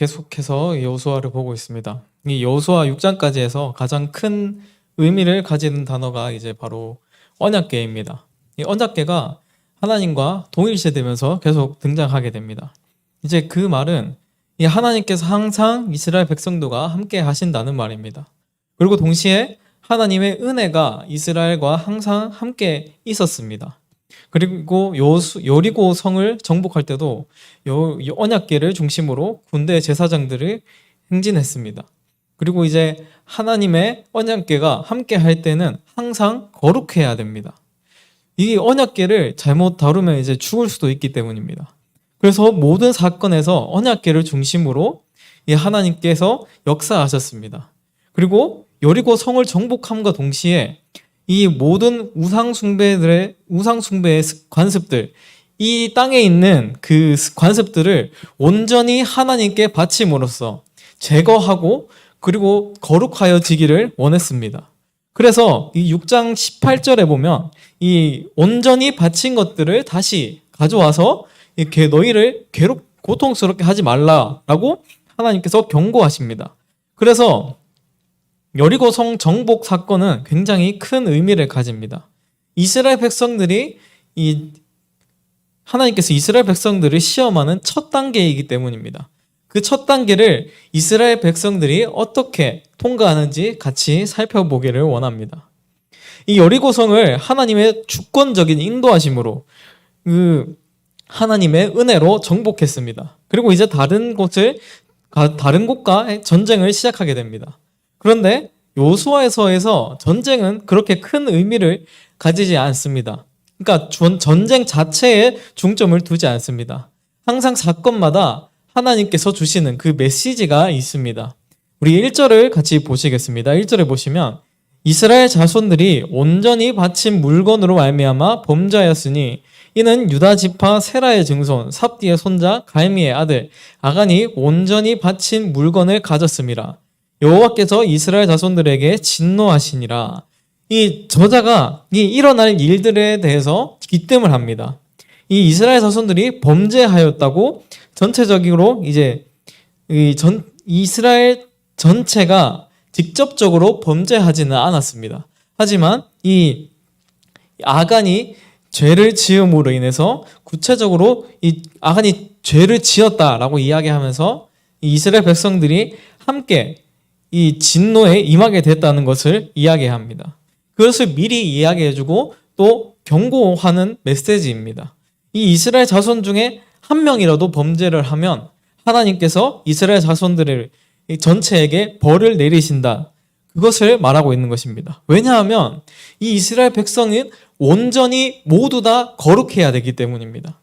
계속해서 여호수아를 보고 있습니다. 이 여호수아 6장까지에서 가장 큰 의미를 가지는 단어가 이제 바로 언약궤입니다. 이 언약궤가 하나님과 동일시되면서 계속 등장하게 됩니다. 이제 그 말은 이 하나님께서 항상 이스라엘 백성들과 함께 하신다는 말입니다. 그리고 동시에 하나님의 은혜가 이스라엘과 항상 함께 있었습니다. 그리고 요수, 여리고 성을 정복할 때도 요, 이 언약궤를 중심으로 군대 제사장들을 행진했습니다. 그리고 이제 하나님의 언약궤가 함께 할 때는 항상 거룩해야 됩니다. 이 언약궤를 잘못 다루면 이제 죽을 수도 있기 때문입니다. 그래서 모든 사건에서 언약궤를 중심으로 이 하나님께서 역사하셨습니다. 그리고 여리고 성을 정복함과 동시에 이 모든 우상 숭배들의 우상 숭배의 습- 관습들 이 땅에 있는 그 습- 관습들을 온전히 하나님께 바침으로써 제거하고 그리고 거룩하여지기를 원했습니다. 그래서 이 6장 18절에 보면 이 온전히 바친 것들을 다시 가져와서 이렇게 너희를 괴롭 고통스럽게 하지 말라라고 하나님께서 경고하십니다. 그래서 여리고 성 정복 사건은 굉장히 큰 의미를 가집니다. 이스라엘 백성들이 이 하나님께서 이스라엘 백성들을 시험하는 첫 단계이기 때문입니다. 그 첫 단계를 이스라엘 백성들이 어떻게 통과하는지 같이 살펴보기를 원합니다. 이 여리고성을 하나님의 주권적인 인도하심으로 그 하나님의 은혜로 정복했습니다. 그리고 이제 다른 곳을 가- 다른 곳과 전쟁을 시작하게 됩니다. 그런데 요수아에서에서 전쟁은 그렇게 큰 의미를 가지지 않습니다. 그러니까 전- 전쟁 자체에 중점을 두지 않습니다. 항상 사건마다 하나님께서 주시는 그 메시지가 있습니다. 우리 1절을 같이 보시겠습니다. 1절에 보시면 이스라엘 자손들이 온전히 바친 물건으로 말미암아 범죄하였으니 이는 유다 지파 세라의 증손 삽디의 손자 갈미의 아들 아간이 온전히 바친 물건을 가졌음이라 여호와께서 이스라엘 자손들에게 진노하시니라 이 저자가 이 일어날 일들에 대해서 기뜸을 합니다. 이 이스라엘 자손들이 범죄하였다고 전체적으로 이제 이 전 이스라엘 전체가 직접적으로 범죄하지는 않았습니다. 하지만 이 아간이 죄를 지음으로 인해서 구체적으로 이 아간이 죄를 지었다라고 이야기하면서 이 이스라엘 백성들이 함께 이 진노에 임하게 됐다는 것을 이야기합니다. 그것을 미리 이야기해주고 또 경고하는 메시지입니다. 이 이스라엘 자손 중에 한 명이라도 범죄를 하면 하나님께서 이스라엘 자손들을 이 전체에게 벌을 내리신다. 그것을 말하고 있는 것입니다. 왜냐하면 이 이스라엘 백성은 온전히 모두 다 거룩해야 되기 때문입니다.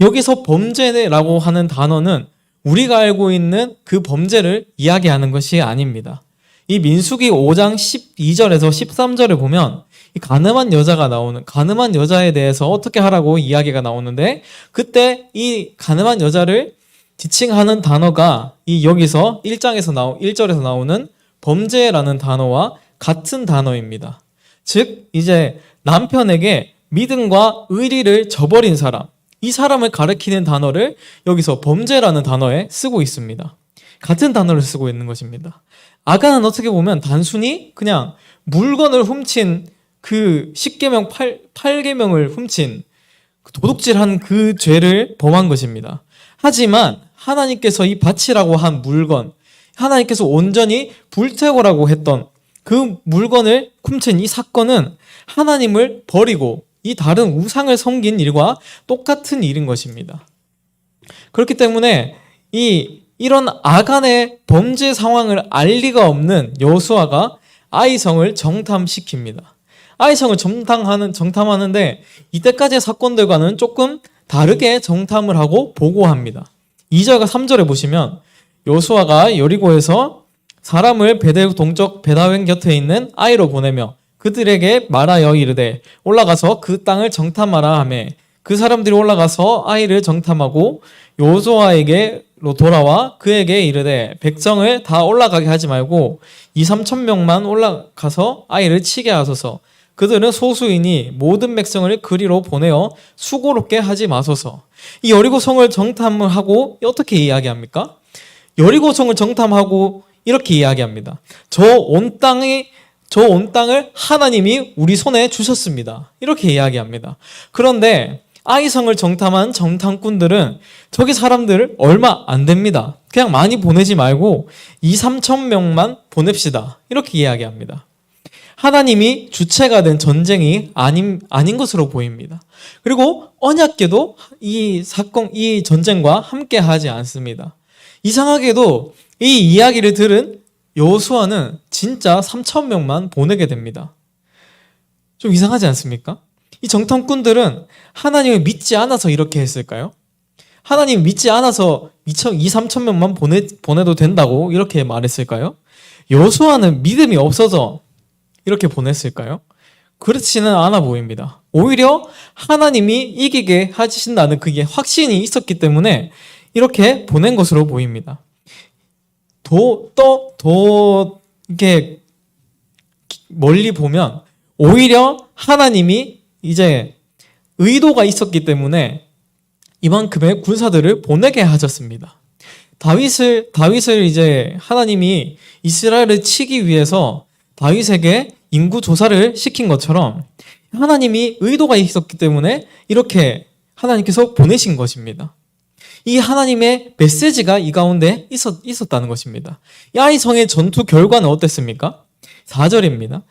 여기서 범죄라고 하는 단어는 우리가 알고 있는 그 범죄를 이야기하는 것이 아닙니다. 이 민수기 5장 12절에서 13절을 보면 이 가늠한 여자가 나오는 가늠한 여자에 대해서 어떻게 하라고 이야기가 나오는데 그때 이 가늠한 여자를 지칭하는 단어가 이 여기서 1장에서 나오 1절에서 나오는 범죄라는 단어와 같은 단어입니다. 즉 이제 남편에게 믿음과 의리를 저버린 사람 이 사람을 가리키는 단어를 여기서 범죄라는 단어에 쓰고 있습니다. 같은 단어를 쓰고 있는 것입니다. 아간은 어떻게 보면 단순히 그냥 물건을 훔친 그 10계명 8, 8계명을 훔친 그 도둑질한 그 죄를 범한 것입니다. 하지만 하나님께서 이 바치라고 한 물건, 하나님께서 온전히 불태고라고 했던 그 물건을 훔친 이 사건은 하나님을 버리고 이 다른 우상을 섬긴 일과 똑같은 일인 것입니다. 그렇기 때문에 이 이런 아간의 범죄 상황을 알 리가 없는 여호수아가 아이성을 정탐시킵니다. 아이성을 정탐하는 정탐하는데 이때까지의 사건들과는 조금 다르게 정탐을 하고 보고합니다. 2절과 3절에 보시면 여호수아가 여리고에서 사람을 베델 동쪽 베다웬 곁에 있는 아이로 보내며 그들에게 말하여 이르되 올라가서 그 땅을 정탐하라 하매 그 사람들이 올라가서 아이를 정탐하고 요조아에게로 돌아와 그에게 이르되 백성을 다 올라가게 하지 말고 2, 3천 명만 올라가서 아이를 치게 하소서 그들은 소수이니 모든 백성을 그리로 보내어 수고롭게 하지 마소서 이 여리고 성을 정탐을 하고 어떻게 이야기합니까? 여리고 성을 정탐하고 이렇게 이야기합니다. 저 온 땅이 저 온 땅을 하나님이 우리 손에 주셨습니다. 이렇게 이야기합니다. 그런데 아이성을 정탐한 정탐꾼들은 저기 사람들 얼마 안 됩니다. 그냥 많이 보내지 말고 2, 3천 명만 보냅시다. 이렇게 이야기합니다. 하나님이 주체가 된 전쟁이 아닌, 아닌 것으로 보입니다. 그리고 언약계도 이 사건, 이 전쟁과 함께 하지 않습니다. 이상하게도 이 이야기를 들은 여호수아는 진짜 3천 명만 보내게 됩니다. 좀 이상하지 않습니까? 이 정탐꾼들은 하나님을 믿지 않아서 이렇게 했을까요? 하나님 믿지 않아서 2, 3천 명만 보내, 보내도 된다고 이렇게 말했을까요? 여호수아는 믿음이 없어서 이렇게 보냈을까요? 그렇지는 않아 보입니다. 오히려 하나님이 이기게 하신다는 그게 확신이 있었기 때문에 이렇게 보낸 것으로 보입니다. 더, 또, 더, 이게, 멀리 보면, 오히려 하나님이 이제 의도가 있었기 때문에 이만큼의 군사들을 보내게 하셨습니다. 다윗을, 다윗을 이제 하나님이 이스라엘을 치기 위해서 다윗에게 인구 조사를 시킨 것처럼 하나님이 의도가 있었기 때문에 이렇게 하나님께서 보내신 것입니다. 이 하나님의 메시지가 이 가운데 있었, 있었다는 것입니다. 야이성의 전투 결과는 어땠습니까? 4절입니다.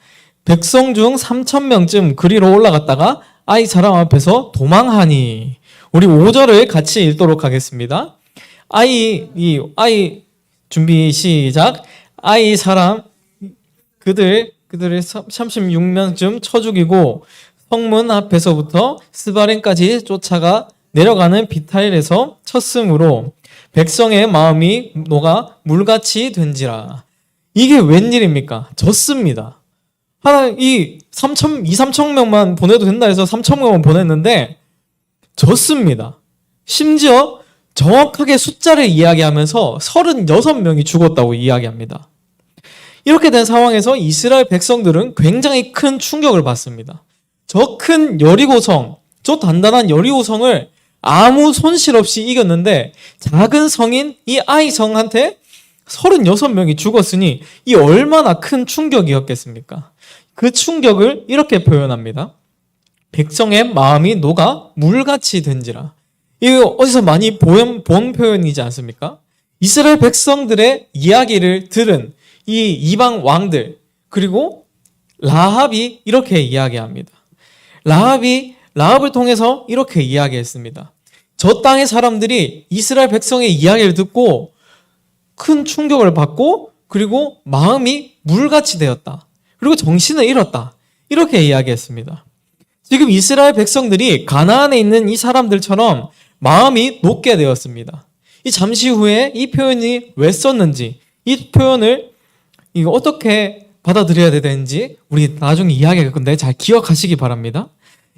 백성 중 3천 명쯤 그리로 올라갔다가 아이 사람 앞에서 도망하니 우리 5절을 같이 읽도록 하겠습니다. 아이 이 아이 준비 시작. 아이 사람 그들 그들을 36명쯤 쳐 죽이고 성문 앞에서부터 스바렌까지 쫓아가 내려가는 비탈에서 쳤으므로 백성의 마음이 녹아 물같이 된지라. 이게 웬일입니까? 졌습니다. 하나, 이 3천, 2, 3천 명만 보내도 된다 해서 3천 명만 보냈는데, 졌습니다. 심지어 정확하게 숫자를 이야기하면서 36명이 죽었다고 이야기합니다. 이렇게 된 상황에서 이스라엘 백성들은 굉장히 큰 충격을 받습니다. 저 큰 여리고성, 저 단단한 여리고성을 아무 손실 없이 이겼는데 작은 성인 이 아이 성한테 36명이 죽었으니 이 얼마나 큰 충격이었겠습니까? 그 충격을 이렇게 표현합니다. 백성의 마음이 녹아 물같이 된지라. 이거 어디서 많이 본, 본 표현이지 않습니까? 이스라엘 백성들의 이야기를 들은 이 이방 왕들 그리고 라합이 이렇게 이야기합니다. 라합이 라합을 통해서 이렇게 이야기했습니다. 저 땅의 사람들이 이스라엘 백성의 이야기를 듣고 큰 충격을 받고 그리고 마음이 물같이 되었다. 그리고 정신을 잃었다. 이렇게 이야기했습니다. 지금 이스라엘 백성들이 가나안에 있는 이 사람들처럼 마음이 녹게 되었습니다. 이 잠시 후에 이 표현이 왜 썼는지 이 표현을 이거 어떻게 받아들여야 되는지 우리 나중에 이야기할 건데 잘 기억하시기 바랍니다.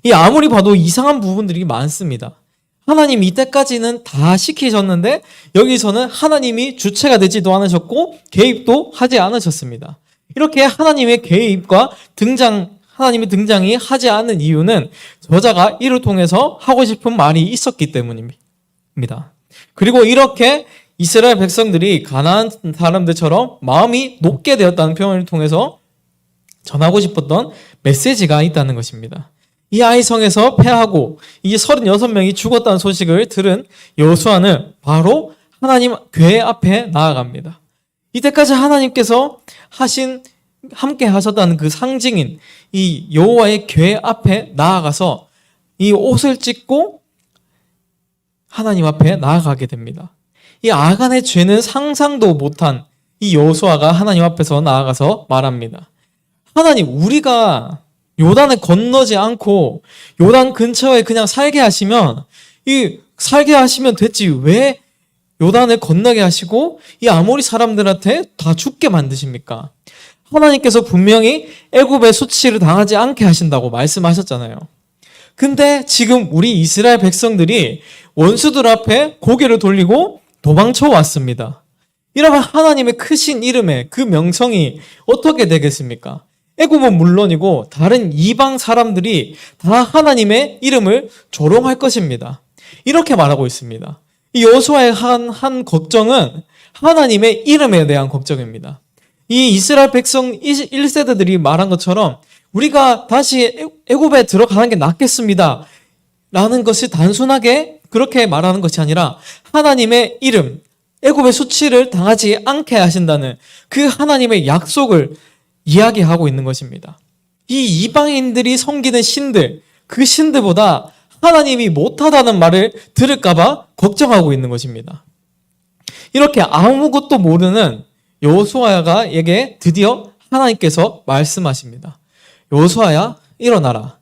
이 아무리 봐도 이상한 부분들이 많습니다. 하나님 이때까지는 다 시키셨는데 여기서는 하나님이 주체가 되지도 않으셨고 개입도 하지 않으셨습니다. 이렇게 하나님의 개입과 등장 하나님의 등장이 하지 않는 이유는 저자가 이를 통해서 하고 싶은 말이 있었기 때문입니다. 그리고 이렇게 이스라엘 백성들이 가나안 사람들처럼 마음이 높게 되었다는 표현을 통해서 전하고 싶었던 메시지가 있다는 것입니다. 이 아이성에서 패하고 이 36명이 죽었다는 소식을 들은 여호수아는 바로 하나님 교회 앞에 나아갑니다. 이때까지 하나님께서 하신 함께 하셨다는 그 상징인 이 여호와의 교회 앞에 나아가서 이 옷을 찢고 하나님 앞에 나아가게 됩니다. 이 아간의 죄는 상상도 못한 이 여호수아가 하나님 앞에서 나아가서 말합니다. 하나님, 우리가 요단을 건너지 않고 요단 근처에 그냥 살게 하시면 이 살게 하시면 됐지 왜 요단을 건너게 하시고 이 아모리 사람들한테 다 죽게 만드십니까? 하나님께서 분명히 애굽의 수치를 당하지 않게 하신다고 말씀하셨잖아요. 근데 지금 우리 이스라엘 백성들이 원수들 앞에 고개를 돌리고 도망쳐 왔습니다. 이러면 하나님의 크신 이름에 그 명성이 어떻게 되겠습니까? 애굽은 물론이고 다른 이방 사람들이 다 하나님의 이름을 조롱할 것입니다. 이렇게 말하고 있습니다. 이 여호수아의 한, 한 걱정은 하나님의 이름에 대한 걱정입니다. 이 이스라엘 백성 1세대들이 말한 것처럼 우리가 다시 애굽에 들어가는 게 낫겠습니다. 라는 것이 단순하게 그렇게 말하는 것이 아니라 하나님의 이름, 애굽의 수치를 당하지 않게 하신다는 그 하나님의 약속을 이야기하고 있는 것입니다. 이 이방인들이 섬기는 신들, 그 신들보다 하나님이 못하다는 말을 들을까봐 걱정하고 있는 것입니다. 이렇게 아무것도 모르는 여호수아가에게 드디어 하나님께서 말씀하십니다. 여호수아야 일어나라.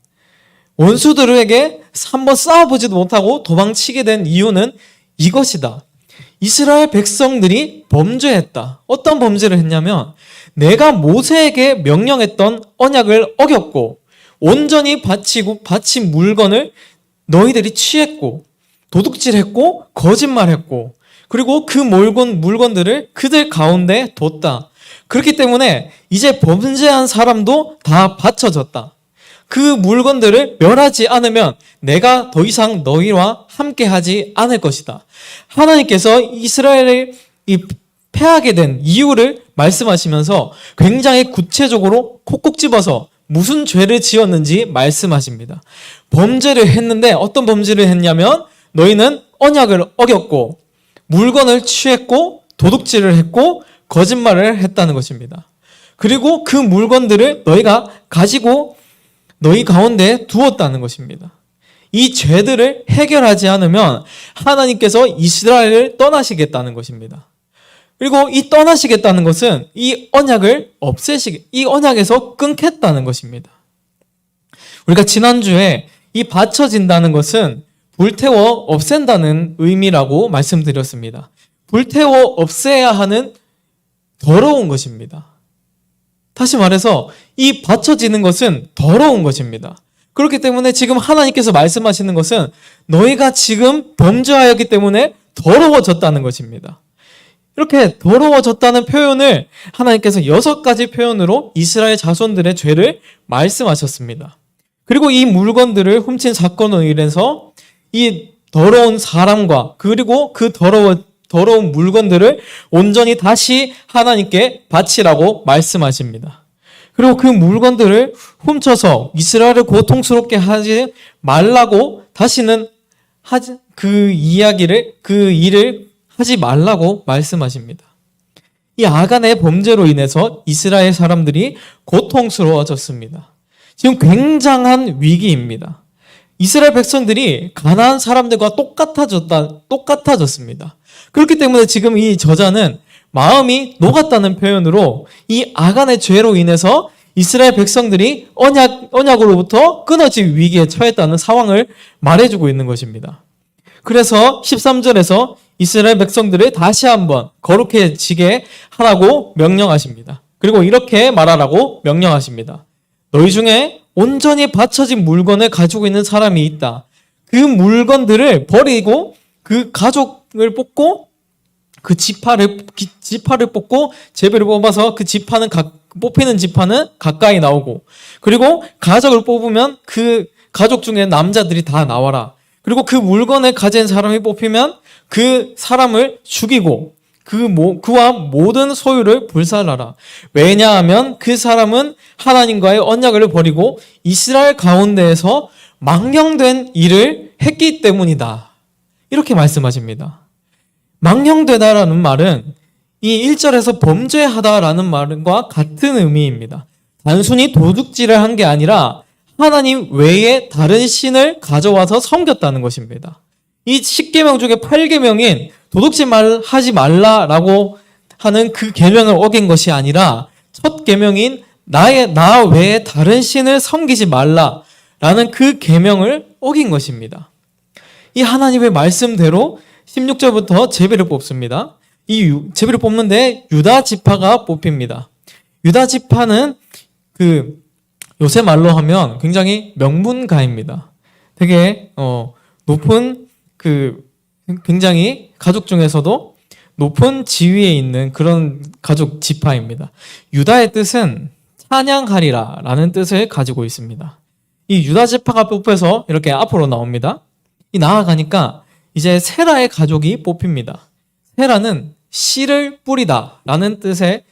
원수들에게 한번 싸워보지도 못하고 도망치게 된 이유는 이것이다. 이스라엘 백성들이 범죄했다. 어떤 범죄를 했냐면 내가 모세에게 명령했던 언약을 어겼고 온전히 바치고 바친 물건을 너희들이 취했고 도둑질했고 거짓말했고 그리고 그 물건 물건들을 그들 가운데 뒀다. 그렇기 때문에 이제 범죄한 사람도 다 바쳐졌다. 그 물건들을 멸하지 않으면 내가 더 이상 너희와 함께하지 않을 것이다. 하나님께서 이스라엘을 이 패하게 된 이유를 말씀하시면서 굉장히 구체적으로 콕콕 집어서 무슨 죄를 지었는지 말씀하십니다. 범죄를 했는데 어떤 범죄를 했냐면 너희는 언약을 어겼고 물건을 취했고 도둑질을 했고 거짓말을 했다는 것입니다. 그리고 그 물건들을 너희가 가지고 너희 가운데 두었다는 것입니다. 이 죄들을 해결하지 않으면 하나님께서 이스라엘을 떠나시겠다는 것입니다. 그리고 이 떠나시겠다는 것은 이 언약을 없애시게, 이 언약에서 끊겠다는 것입니다. 우리가 지난주에 이 받쳐진다는 것은 불태워 없앤다는 의미라고 말씀드렸습니다. 불태워 없애야 하는 더러운 것입니다. 다시 말해서 이 받쳐지는 것은 더러운 것입니다. 그렇기 때문에 지금 하나님께서 말씀하시는 것은 너희가 지금 범죄하였기 때문에 더러워졌다는 것입니다. 이렇게 더러워졌다는 표현을 하나님께서 여섯 가지 표현으로 이스라엘 자손들의 죄를 말씀하셨습니다. 그리고 이 물건들을 훔친 사건으로 인해서 이 더러운 사람과 그리고 그 더러워, 더러운 물건들을 온전히 다시 하나님께 바치라고 말씀하십니다. 그리고 그 물건들을 훔쳐서 이스라엘을 고통스럽게 하지 말라고 다시는 하지, 그 이야기를, 그 일을 하지 말라고 말씀하십니다. 이 아간의 범죄로 인해서 이스라엘 사람들이 고통스러워졌습니다. 지금 굉장한 위기입니다. 이스라엘 백성들이 가나안 사람들과 똑같아졌다, 똑같아졌습니다. 그렇기 때문에 지금 이 저자는 마음이 녹았다는 표현으로 이 아간의 죄로 인해서 이스라엘 백성들이 언약, 언약으로부터 끊어질 위기에 처했다는 상황을 말해주고 있는 것입니다. 그래서 13절에서 이스라엘 백성들을 다시 한번 거룩해지게 하라고 명령하십니다. 그리고 이렇게 말하라고 명령하십니다. 너희 중에 온전히 바쳐진 물건을 가지고 있는 사람이 있다. 그 물건들을 버리고 그 가족을 뽑고 그 지파를 지파를 뽑고 제비를 뽑아서 그 지파는 가, 뽑히는 지파는 가까이 나오고 그리고 가족을 뽑으면 그 가족 중에 남자들이 다 나와라. 그리고 그 물건을 가진 사람이 뽑히면 그 사람을 죽이고 그 모, 그와 모든 소유를 불살라라. 왜냐하면 그 사람은 하나님과의 언약을 버리고 이스라엘 가운데에서 망령된 일을 했기 때문이다. 이렇게 말씀하십니다. 망령되다라는 말은 이 1절에서 범죄하다라는 말과 같은 의미입니다. 단순히 도둑질을 한 게 아니라 하나님 외에 다른 신을 가져와서 섬겼다는 것입니다. 이 10계명 중에 8계명인 도둑질 말 하지 말라라고 하는 그 계명을 어긴 것이 아니라 첫 계명인 나의 나 외에 다른 신을 섬기지 말라라는 그 계명을 어긴 것입니다. 이 하나님의 말씀대로 16절부터 제비를 뽑습니다. 이 제비를 뽑는데 유다 지파가 뽑힙니다. 유다 지파는 그 요새 말로 하면 굉장히 명문가입니다. 되게 어 높은 그 굉장히 가족 중에서도 높은 지위에 있는 그런 가족 지파입니다. 유다의 뜻은 찬양하리라 라는 뜻을 가지고 있습니다. 이 유다 지파가 뽑혀서 이렇게 앞으로 나옵니다. 이 나아가니까 이제 세라의 가족이 뽑힙니다. 세라는 씨를 뿌리다 라는 뜻의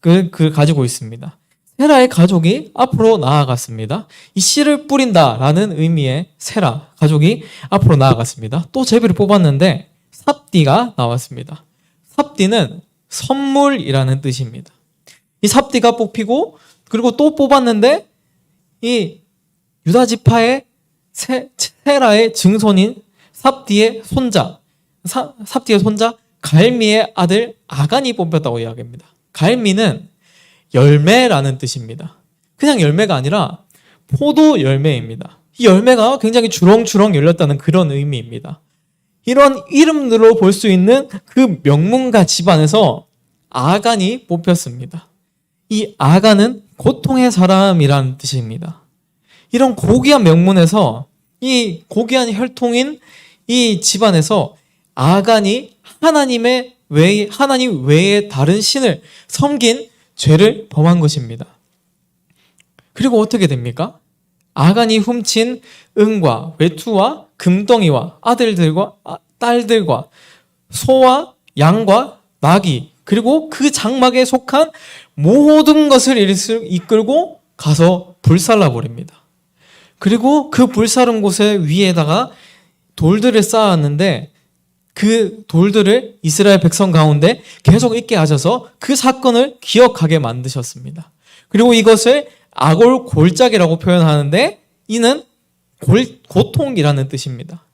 그, 그 가지고 있습니다. 세라의 가족이 앞으로 나아갔습니다. 이 씨를 뿌린다라는 의미의 세라 가족이 앞으로 나아갔습니다. 또 제비를 뽑았는데 삽디가 나왔습니다. 삽디는 선물이라는 뜻입니다. 이 삽디가 뽑히고 그리고 또 뽑았는데 이 유다 지파의 세, 세라의 증손인 삽디의 손자 사- 삽디의 손자 갈미의 아들 아간이 뽑혔다고 이야기합니다. 갈미는 열매라는 뜻입니다. 그냥 열매가 아니라 포도 열매입니다. 이 열매가 굉장히 주렁주렁 열렸다는 그런 의미입니다. 이런 이름으로 볼 수 있는 그 명문가 집안에서 아간이 뽑혔습니다. 이 아간은 고통의 사람이라는 뜻입니다. 이런 고귀한 명문에서 이 고귀한 혈통인 이 집안에서 아간이 하나님의 외 하나님 외에 다른 신을 섬긴 죄를 범한 것입니다. 그리고 어떻게 됩니까? 아간이 훔친 은과 외투와 금덩이와 아들들과 아- 딸들과 소와 양과 나귀 그리고 그 장막에 속한 모든 것을 이끌고 가서 불살라 버립니다. 그리고 그 불사른 곳에 위에다가 돌들을 쌓았는데 그 돌들을 이스라엘 백성 가운데 계속 있게 하셔서 그 사건을 기억하게 만드셨습니다. 그리고 이것을 아골 골짜기라고 표현하는데 이는 골, 고통이라는 뜻입니다.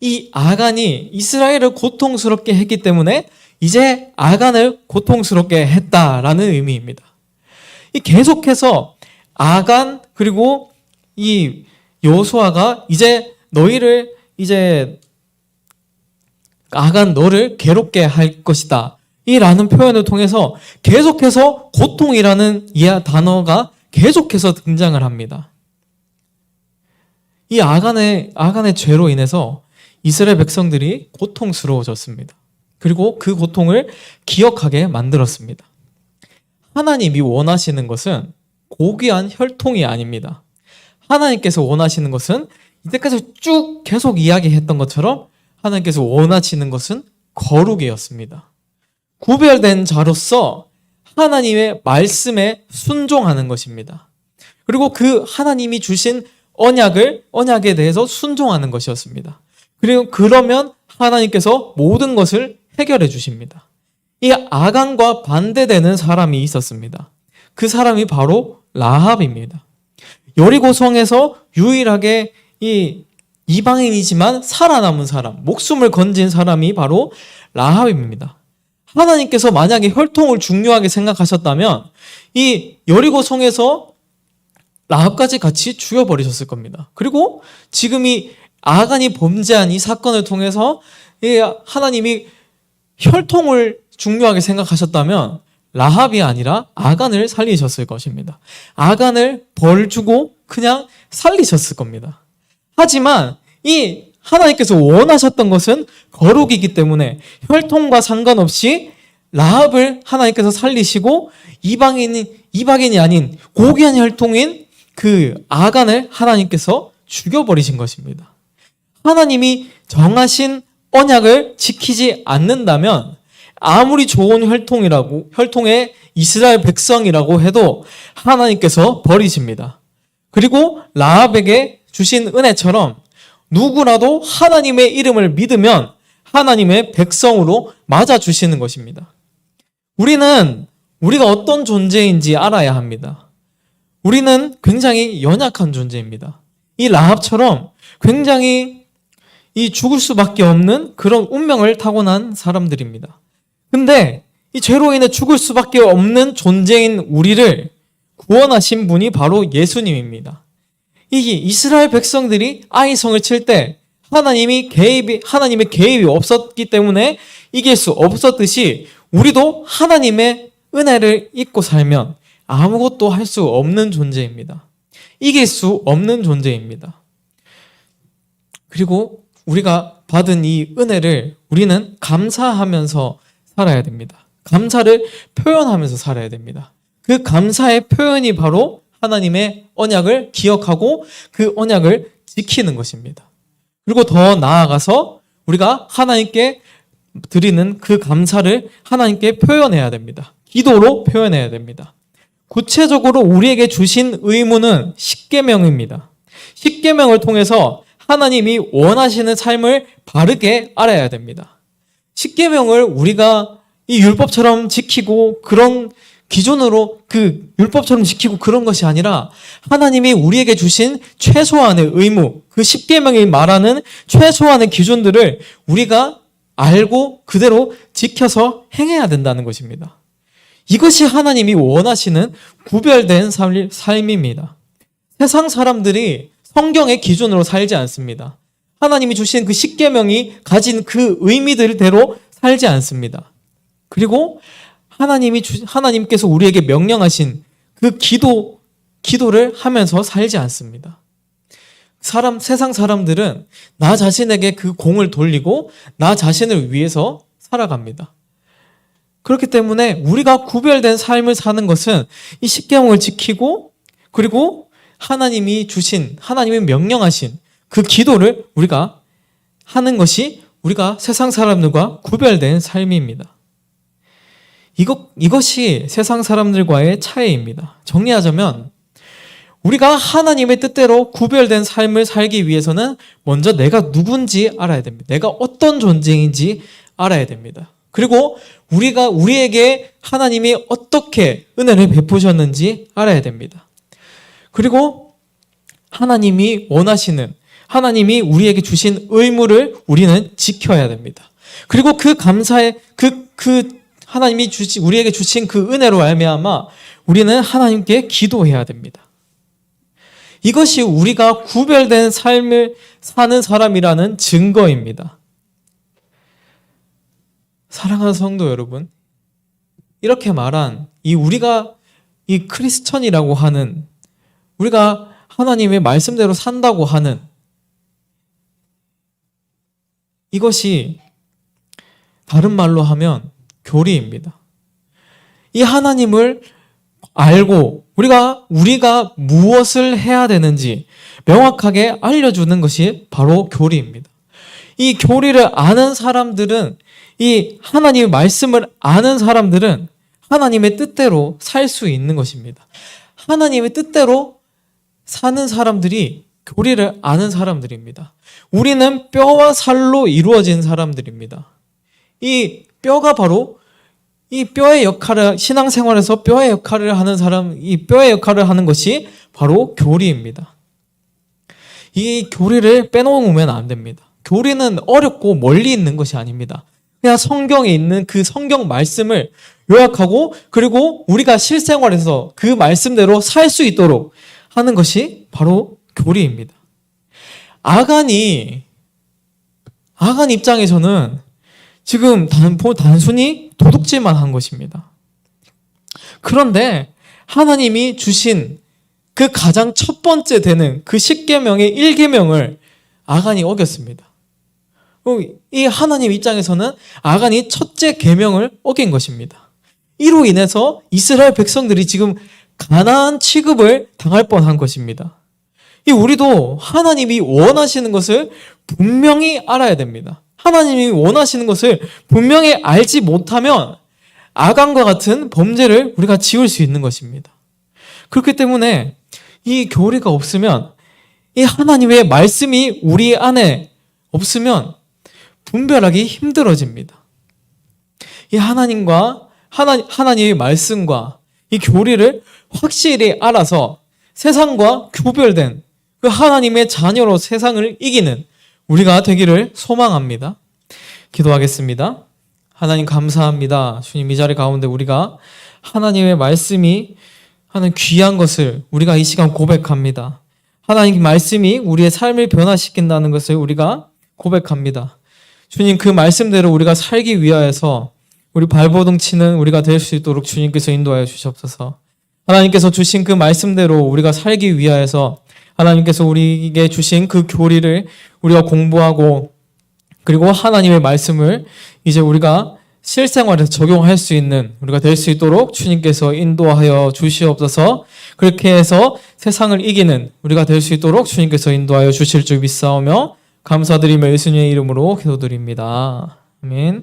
이 아간이 이스라엘을 고통스럽게 했기 때문에 이제 아간을 고통스럽게 했다라는 의미입니다. 이 계속해서 아간 그리고 이 여호수아가 이제 너희를 이제 아간 너를 괴롭게 할 것이다. 이라는 표현을 통해서 계속해서 고통이라는 이 단어가 계속해서 등장을 합니다. 이 아간의 아간의 죄로 인해서 이스라엘 백성들이 고통스러워졌습니다. 그리고 그 고통을 기억하게 만들었습니다. 하나님이 원하시는 것은 고귀한 혈통이 아닙니다. 하나님께서 원하시는 것은 이때까지 쭉 계속 이야기했던 것처럼 하나님께서 원하시는 것은 거룩이었습니다. 구별된 자로서 하나님의 말씀에 순종하는 것입니다. 그리고 그 하나님이 주신 언약을 언약에 대해서 순종하는 것이었습니다. 그리고 그러면 하나님께서 모든 것을 해결해 주십니다. 이 아간과 반대되는 사람이 있었습니다. 그 사람이 바로 라합입니다. 여리고성에서 유일하게 이 이방인이지만 살아남은 사람, 목숨을 건진 사람이 바로 라합입니다. 하나님께서 만약에 혈통을 중요하게 생각하셨다면 이 여리고 성에서 라합까지 같이 죽여버리셨을 겁니다. 그리고 지금 이 아간이 범죄한 이 사건을 통해서 이 하나님이 혈통을 중요하게 생각하셨다면 라합이 아니라 아간을 살리셨을 것입니다. 아간을 벌 주고 그냥 살리셨을 겁니다. 하지만 이 하나님께서 원하셨던 것은 거룩이기 때문에 혈통과 상관없이 라합을 하나님께서 살리시고 이방인이 이방인이 아닌 고귀한 혈통인 그 아간을 하나님께서 죽여버리신 것입니다. 하나님이 정하신 언약을 지키지 않는다면 아무리 좋은 혈통이라고 혈통의 이스라엘 백성이라고 해도 하나님께서 버리십니다. 그리고 라합에게 주신 은혜처럼 누구라도 하나님의 이름을 믿으면 하나님의 백성으로 맞아 주시는 것입니다. 우리는 우리가 어떤 존재인지 알아야 합니다. 우리는 굉장히 연약한 존재입니다. 이 라합처럼 굉장히 이 죽을 수밖에 없는 그런 운명을 타고난 사람들입니다. 근데 이 죄로 인해 죽을 수밖에 없는 존재인 우리를 구원하신 분이 바로 예수님입니다. 이 이스라엘 백성들이 아이성을 칠 때 하나님이 개입이 하나님의 개입이 없었기 때문에 이길 수 없었듯이 우리도 하나님의 은혜를 잊고 살면 아무것도 할 수 없는 존재입니다. 이길 수 없는 존재입니다. 그리고 우리가 받은 이 은혜를 우리는 감사하면서 살아야 됩니다. 감사를 표현하면서 살아야 됩니다. 그 감사의 표현이 바로 하나님의 언약을 기억하고 그 언약을 지키는 것입니다. 그리고 더 나아가서 우리가 하나님께 드리는 그 감사를 하나님께 표현해야 됩니다. 기도로 표현해야 됩니다. 구체적으로 우리에게 주신 의무는 십계명입니다. 십계명을 통해서 하나님이 원하시는 삶을 바르게 알아야 됩니다. 십계명을 우리가 이 율법처럼 지키고 그런 기준으로 그 율법처럼 지키고 그런 것이 아니라 하나님이 우리에게 주신 최소한의 의무, 그 십계명이 말하는 최소한의 기준들을 우리가 알고 그대로 지켜서 행해야 된다는 것입니다. 이것이 하나님이 원하시는 구별된 삶- 삶입니다. 세상 사람들이 성경의 기준으로 살지 않습니다. 하나님이 주신 그 십계명이 가진 그 의미들대로 살지 않습니다. 그리고 하나님이 주, 하나님께서 우리에게 명령하신 그 기도 기도를 하면서 살지 않습니다. 사람 세상 사람들은 나 자신에게 그 공을 돌리고 나 자신을 위해서 살아갑니다. 그렇기 때문에 우리가 구별된 삶을 사는 것은 이 십계명을 지키고 그리고 하나님이 주신 하나님이 명령하신 그 기도를 우리가 하는 것이 우리가 세상 사람들과 구별된 삶입니다. 이것, 이것이 세상 사람들과의 차이입니다. 정리하자면, 우리가 하나님의 뜻대로 구별된 삶을 살기 위해서는 먼저 내가 누군지 알아야 됩니다. 내가 어떤 존재인지 알아야 됩니다. 그리고 우리가 우리에게 하나님이 어떻게 은혜를 베푸셨는지 알아야 됩니다. 그리고 하나님이 원하시는 하나님이 우리에게 주신 의무를 우리는 지켜야 됩니다. 그리고 그 감사의 그, 그 하나님이 주시, 우리에게 주신 그 은혜로 말미암아 우리는 하나님께 기도해야 됩니다. 이것이 우리가 구별된 삶을 사는 사람이라는 증거입니다. 사랑하는 성도 여러분, 이렇게 말한 이 우리가 이 크리스천이라고 하는 우리가 하나님의 말씀대로 산다고 하는 이것이 다른 말로 하면 교리입니다. 이 하나님을 알고 우리가 우리가 무엇을 해야 되는지 명확하게 알려주는 것이 바로 교리입니다. 이 교리를 아는 사람들은 이 하나님의 말씀을 아는 사람들은 하나님의 뜻대로 살 수 있는 것입니다. 하나님의 뜻대로 사는 사람들이 교리를 아는 사람들입니다. 우리는 뼈와 살로 이루어진 사람들입니다. 이 뼈가 바로 이 뼈의 역할을 신앙생활에서 뼈의 역할을 하는 사람, 이 뼈의 역할을 하는 것이 바로 교리입니다. 이 교리를 빼놓으면 안 됩니다. 교리는 어렵고 멀리 있는 것이 아닙니다. 그냥 성경에 있는 그 성경 말씀을 요약하고 그리고 우리가 실생활에서 그 말씀대로 살 수 있도록 하는 것이 바로 교리입니다. 아간이 아간 입장에서는 지금 단, 단순히 도둑질만 한 것입니다. 그런데 하나님이 주신 그 가장 첫 번째 되는 그 10계명의 1계명을 아간이 어겼습니다. 이 하나님 입장에서는 아간이 첫째 계명을 어긴 것입니다. 이로 인해서 이스라엘 백성들이 지금 가나안 취급을 당할 뻔한 것입니다. 이 우리도 하나님이 원하시는 것을 분명히 알아야 됩니다. 하나님이 원하시는 것을 분명히 알지 못하면 아간과 같은 범죄를 우리가 지을 수 있는 것입니다. 그렇기 때문에 이 교리가 없으면 이 하나님의 말씀이 우리 안에 없으면 분별하기 힘들어집니다. 이 하나님과 하나, 하나님의 말씀과 이 교리를 확실히 알아서 세상과 구별된 그 하나님의 자녀로 세상을 이기는 우리가 되기를 소망합니다. 기도하겠습니다. 하나님 감사합니다. 주님 이 자리 가운데 우리가 하나님의 말씀이 하는 귀한 것을 우리가 이 시간 고백합니다. 하나님 말씀이 우리의 삶을 변화시킨다는 것을 우리가 고백합니다. 주님 그 말씀대로 우리가 살기 위하여서 우리 발버둥 치는 우리가 될 수 있도록 주님께서 인도하여 주시옵소서. 하나님께서 주신 그 말씀대로 우리가 살기 위하여서 하나님께서 우리에게 주신 그 교리를 우리가 공부하고 그리고 하나님의 말씀을 이제 우리가 실생활에서 적용할 수 있는 우리가 될 수 있도록 주님께서 인도하여 주시옵소서 그렇게 해서 세상을 이기는 우리가 될 수 있도록 주님께서 인도하여 주실 줄 믿사오며 감사드리며 예수님의 이름으로 기도드립니다. 아멘.